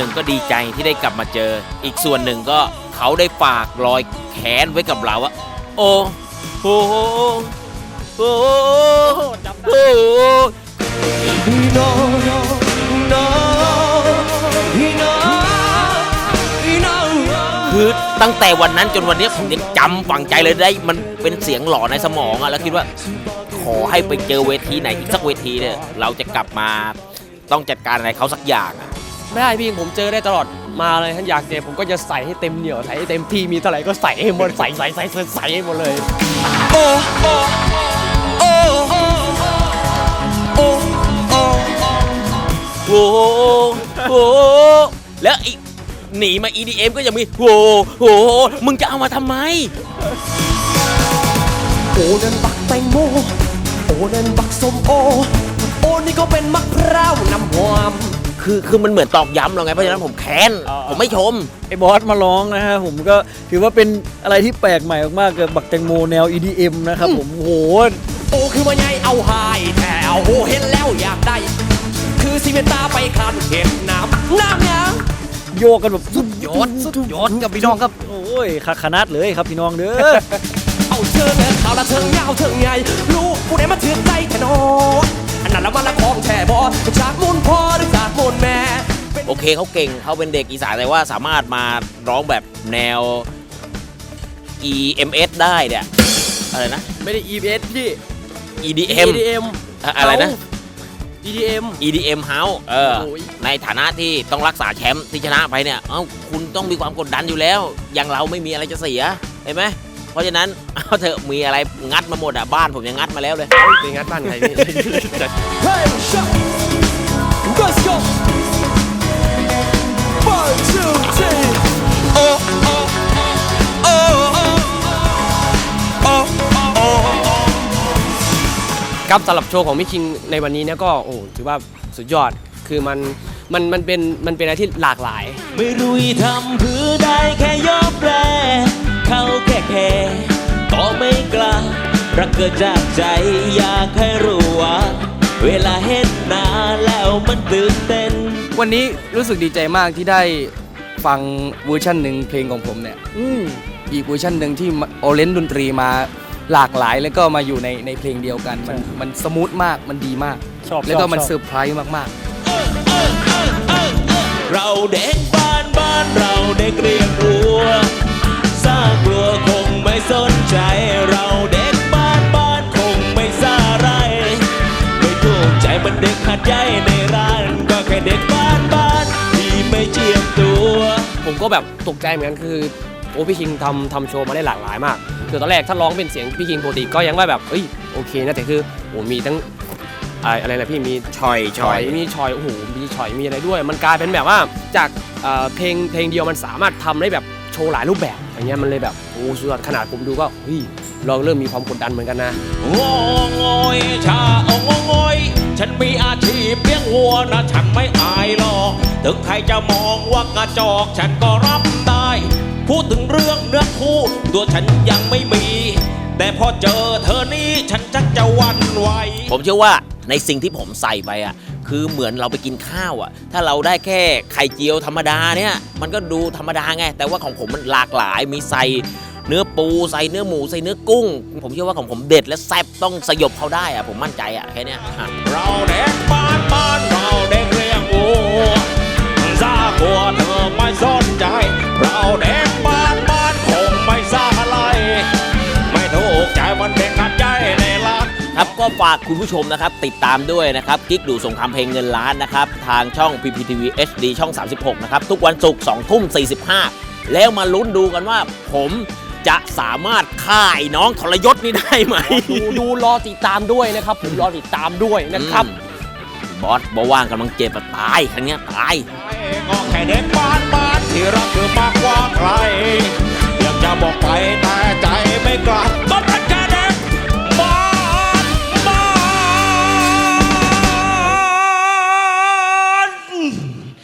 หนึ่งก็ดีใจที่ได้กลับมาเจอ อีกส่วนหนึ่งก็เขาได้ฝากรอยแค้นไว้กับเราว่าโอ้โหโอ้โหโอ้โหคือตั้งแต่วันนั้นจนวันนี้ผมยังจำฝังใจเลยได้ มันเป็นเสียงหล่อในสมองอะแล้วคิดว่า ขอให้ไปเจอเวทีไหนอีกสักเวทีเนี่ยเราจะกลับมาต้องจัดการอะไรเขาสักอย่างอะ ได้พี่ผมเจอได้ตลอดมาเลยท่านอยากเจอผมก็จะใส่ให้เต็มเหนียวใส่ให้เต็มที่มีเท่าไหร่ก็ใส่ให้หมดใส่ใส่ใส่ใส่ใส่ให้หมดเลยโอ้โหโอ้โหแล้วอีกหนีมา EDM ก็ยังมีโอ้โหมึงจะเอามาทำไมโอ้นั่นบักแตงโมโอ้นั่นบักส้มโอโอ้นี่ก็เป็นมะพร้าวน้ำหอม คือคือมันเหมือนตอกย้ำเราไงเพราะฉะนั้นผมแค้นอ๋อ ผมไม่ชม ไอ้บอสมาร้องนะฮะผมก็ถือว่าเป็นอะไรที่แปลกใหม่มากๆกับบักแตงโมแนว EDM นะครับผมโอ้โห โอ้คือมาใหญ่เอาหายแถวโอ้เห็นแล้วอยากได้ คือซีเมนตาไปคันเห็นน้ำน้ำยังโยกกันแบบสุดยอดสุดยอดกับพี่น้องครับ โอ้ยขาขนาดเลยครับพี่น้องเด้อ เอาเชิญเลยข่าวละเชิงยาวเชิงใหญ่ลูกกูได้มาถือใจแทนอ เคเขาเก่งเขาเป็นเด็กอีสานแต่ว่าสามารถมาร้องแบบแนว EMS ได้เนี่ยอะไรนะ ไม่ได้ EBS พี่ EDM EDM อะอะไรนะ EDM EDM House เออโอ้ย ในฐานะที่ต้องรักษาแชมป์ที่ชนะไปเนี่ยเอ้าคุณต้องมีความกดดันอยู่แล้ว อย่างเราไม่มีอะไรจะเสียเห็นไหมเพราะฉะนั้นเอาเถอะมีอะไรงัดมาหมดอะบ้านผมยังงัดมาแล้วเลย เป็นงัดบ้านใครพี่ Hey shot Let's go ครับสำหรับโชว์ของพี่คิงในวันนี้เนี่ยก็โอ้ถือว่าสุดยอดคือมันมันมันเป็นมันเป็นอะไรที่หลากหลาย ไม่รู้ทำเพื่อได้แค่ยอมแปรเขาแค่แค่ก็ไม่กล้ารักเกิดจากใจอยากให้รู้ว่า เวลาเห็นหน้าแล้วมันตื่นเต้น วันนี้รู้สึกดีใจมากที่ได้ฟังเวอร์ชันหนึ่งเพลงของผมเนี่ย อืมอีกเวอร์ชันหนึ่งที่โอเลนดนตรีมาหลากหลายแล้วก็มาอยู่ในในเพลงเดียวกัน มันมันสมูทมากมันดีมาก ชอบแล้วก็ชอบมันชอบ เซอร์ไพรส์มากเราเด็กบ้านบ้านเราเด็กเรียกรัวสร้างกลัวคงไม่สนใจ เราเด็กบ้านบ้านคงไม่ซาไร ไม่ถูกใจมันเด็กหัดใหญ่ในร้านก็แค่ เด็กบ้านบ้านที่ไม่เจียมตัว ผมก็แบบตกใจเหมือนกันคือโอ้พี่คิงทำทำโชว์มาได้หลากหลายมากคือตอนแรกถ้าร้องเป็นเสียงพี่คิงปกติก็ยังว่าแบบเอ้ยโอเคนะแต่คือโอ้มีทั้งอะไรอะไรนะพี่มี ชอยชชออยยมีชอยโอ้โหมีชอยมีอะไรด้วย มันกลายเป็นแบบว่าจากเอ่อเพลงเพลงเดียวมันสามารถทำได้แบบโชว์หลายรูปแบบ อย่างเงี้ยมันเลยแบบโอ้สุดยอดขนาดผมดูก็เฮ้ยเราเริ่มมีความกดดันเหมือนกันนะโง่งอยชาเอางงอย ฉันมีอาชีพเลี้ยงวัวนะฉันไม่อายหรอกถึงใครจะมองว่ากระจอกฉันก็รับได้ พูดถึงเรื่องเนื้อคู่ ตัวฉันยังไม่มี แต่พอเจอเธอนี้ฉันจักจะหวันไหว ผมเชื่อว่าในสิ่งที่ผมใส่ไปอะ คือเหมือนเราไปกินข้าวอะ ถ้าเราได้แค่ไข่เจียวธรรมดาเนี่ย มันก็ดูธรรมดาไง แต่ว่าของผมมันหลากหลายมีใส่ เนื้อปูใส่เนื้อหมูใส่เนื้อกุ้ง ผมเชื่อว่าของผมเด็ดและแซ่บต้องสยบเขาได้อะผมมั่นใจอะแค่เนี้ยฮะเราเด็กบ้านบ้านเราเด็กเรียกวัวซาหัวเธอไม่สนใจ เราเด็กบ้านบ้านคงไม่ซาอะไร ไม่ถูกใจมันเด็กขัดใจในรักครับก็ฝากคุณผู้ชมนะครับติดตามด้วยนะครับกิ๊กดูสงครามเพลงเงินล้านนะครับทางช่อง PPTV HD ช่อง 36 นะครับทุกวันศุกร์2ทุ่ม45 แล้วมาลุ้นดูกันว่าผม จะสามารถฆ่าไอ้น้องทรยศนี่ได้ไหมดูดูรอติดตามด้วยนะครับผมรอติดตามด้วยนะครับ บอสบอว่างกำลังเจ็บตายครั้งนี้ตาย ก็แค่เด็กบ้านบ้านที่รักเธอมากกว่าใคร อยากจะบอกไปแต่ใจ